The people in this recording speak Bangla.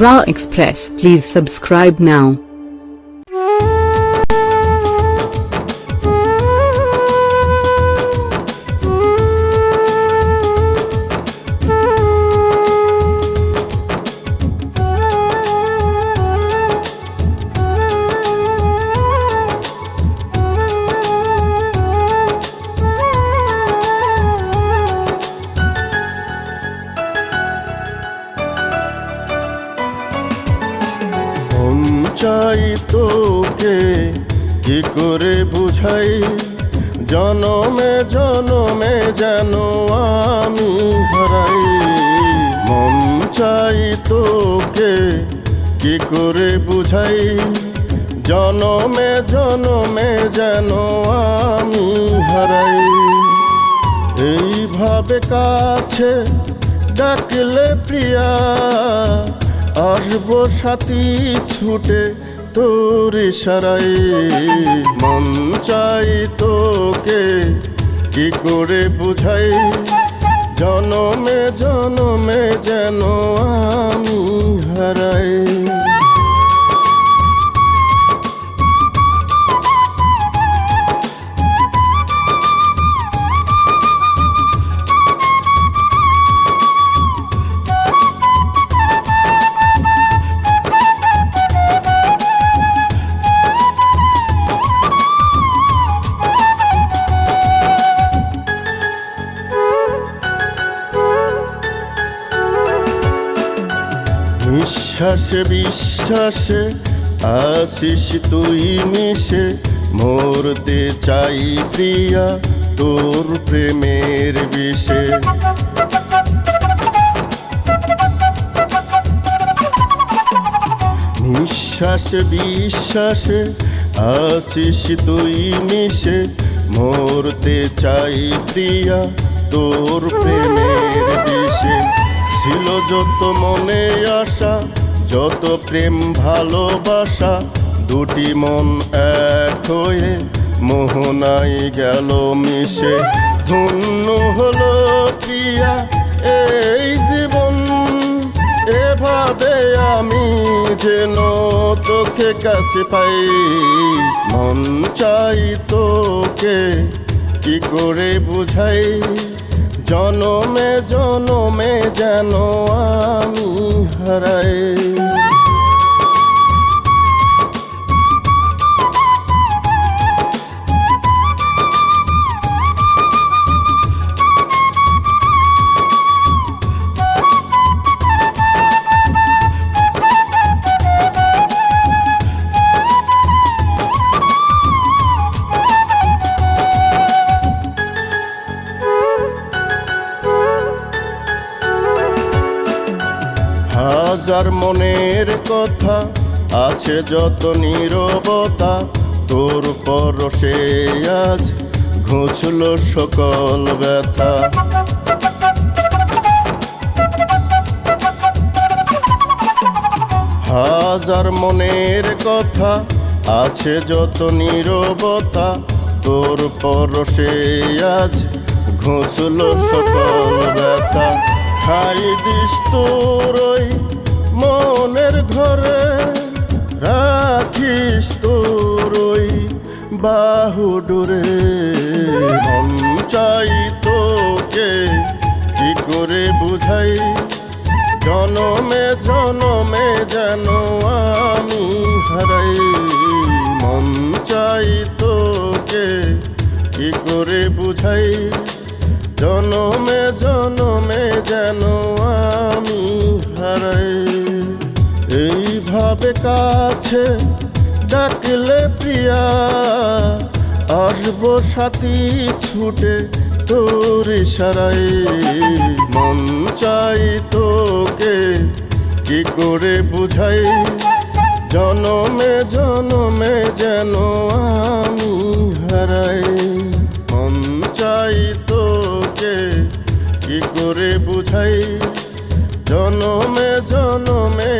Raw Express. Please subscribe now. চাই তোকে। কি করে বুঝাই? জনমে জনমে যেন আমি হারাই। মন চাই তোকে, কি করে বুঝাই? জনমে জনমে যেন আমি হারাই। এইভাবে কাছে ডাকলে প্রিয়া আসব সাথী ছুটে তোর সারাই। মন চাই তোকে কি করে বুঝাই? জনমে জনমে যেন আমি হারাই। নিঃশ্বাসে, বিশ্বাসে আসিস তুই মিশে। মরতে চাই প্রিয়া তোর প্রেমের বিষে। নিঃশ্বাসে, বিশ্বাসে আসিস তুই মিশে। মরতে চাই প্রিয়া তোর প্রেমের বিষে। যত মনে আসা যত প্রেম ভালোবাসা, দুটি মন এক হয়ে মোহনাই গেল মিশে। ধন্য হলো প্রিয়া, এই জীবন। এভাবে আমি যেন তোকে কাছে পাই। মন চাই তোকে, কি করে বুঝাই? জনমে জনমে যেন আমি হারাই। হাজার মনের কথা আছে যত নীরবতা, তোর পরশে আজ ঘুচল সকল ব্যথা। হাজার মনের কথা আছে যত নীরবতা, তোর পরশে আজ ঘুষল সকল ব্যথা। খাই দিস তোর ঘরে রাখিস তোর ওই বাহুডুরে মন চাই তোকে কি করে বুঝাই? জনমে জনমে যেন আমি হারাই। মন চাই তোকে কি করে বুঝাই? জনমে জনমে যেন আমি হারাই। এইভাবে কাছে ডাকলে প্রিয়া। আসব সাথী ছুটে তোর সারাই মন চাই তোকে কি করে বুঝাই? জনমে জনমে যেন আমি হারাই। মন চাই তোকে কি করে বুঝাই? জনমে জনমে